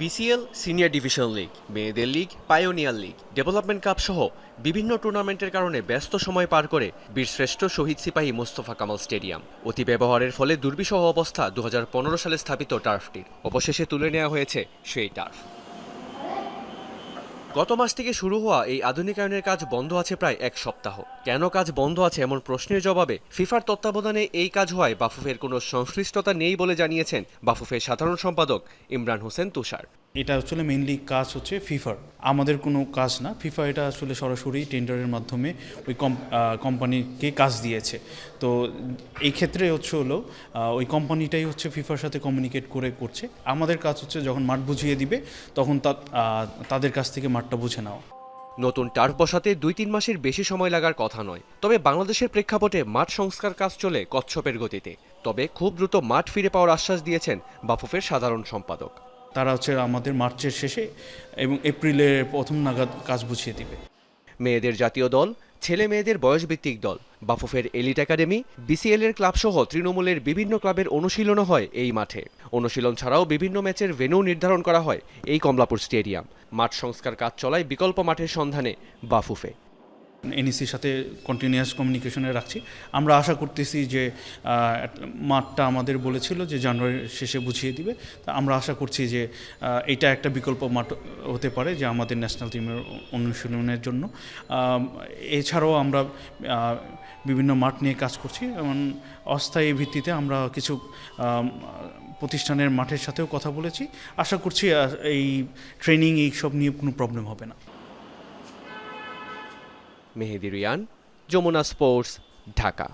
BCL, senior division league, মেয়েদের league, pioneer league, development cup সহ বিভিন্ন টুর্নামেন্টের কারণে ব্যস্ত সময় পার করে বীরশ্রেষ্ঠ শহীদ সিপাহী মোস্তফা কামাল স্টেডিয়াম। অতি ব্যবহারের ফলে দুর্বিষহ অবস্থা দু হাজার পনেরো সালে স্থাপিত টার্ফটির। অবশেষে তুলে নেওয়া হয়েছে সেই টার্ফ। গত মাস থেকে শুরু হওয়া এই আধুনিকায়নের কাজ বন্ধ আছে প্রায় এক সপ্তাহ। কেন কাজ বন্ধ আছে এমন প্রশ্নের জবাবে ফিফার তত্ত্বাবধানে এই কাজ হওয়ায় বাফুফের কোনো সংশ্লিষ্টতা নেই বলে জানিয়েছেন বাফুফের সাধারণ সম্পাদক ইমরান হোসেন তুষার। এটা আসলে মেইনলি কাজ হচ্ছে ফিফার আমাদের কোনো কাজ না। ফিফা এটা আসলে সরাসরি টেন্ডারের মাধ্যমে ওই কোম্পানিকে কাজ দিয়েছে। তো এই ক্ষেত্রে হচ্ছে হলো ওই কোম্পানিটাই হচ্ছে ফিফার সাথে কমিউনিকেট করে করছে। আমাদের কাজ হচ্ছে যখন মাঠ বুঝিয়ে দিবে, তখন তাদের কাছ থেকে মাঠটা বুঝে নেওয়া। নতুন টার্ফ বসাতে দুই তিন মাসের বেশি সময় লাগার কথা নয়। তবে বাংলাদেশের প্রেক্ষাপটে মাঠ সংস্কার কাজ চলে কচ্ছপের গতিতে। তবে খুব দ্রুত মাঠ ফিরে পাওয়ার আশ্বাস দিয়েছেন বাফুফের সাধারণ সম্পাদক। তারা হচ্ছে আমাদের মার্চের শেষে এবং এপ্রিলের প্রথম নাগাদ কাজ বুঝিয়ে দিবে। মেয়েদের জাতীয় দল, ছেলে মেয়েদের বয়সভিত্তিক দল। বাফুফের এলিট একাডেমি, বিসিএল এর ক্লাব সহ তৃণমূলের বিভিন্ন ক্লাবের অনুশীলনও হয় এই মাঠে। অনুশীলন ছাড়াও বিভিন্ন ম্যাচের ভেন্যু নির্ধারণ করা হয় এই কমলাপুর স্টেডিয়াম। মাঠ সংস্কার কাজ চলায় বিকল্প মাঠের সন্ধানে বাফুফে। এনইসির সাথে কন্টিনিউয়াস কমিউনিকেশনে রাখছি। আমরা আশা করতেছি যে মাঠটা আমাদের বলেছিল যে জানুয়ারির শেষে বুঝিয়ে দিবে। তা আমরা আশা করছি যে এটা একটা বিকল্প মাঠ হতে পারে যে আমাদের ন্যাশনাল টিমের অনুশীলনের জন্য। এছাড়াও আমরা বিভিন্ন মাঠ নিয়ে কাজ করছি। এবং অস্থায়ী ভিত্তিতে আমরা কিছু প্রতিষ্ঠানের মাঠের সাথেও কথা বলেছি। আশা করছি এই ট্রেনিং এইসব নিয়ে কোনো প্রবলেম হবে না। মেহেদি রিয়ান যমুনা স্পোর্টস ঢাকা।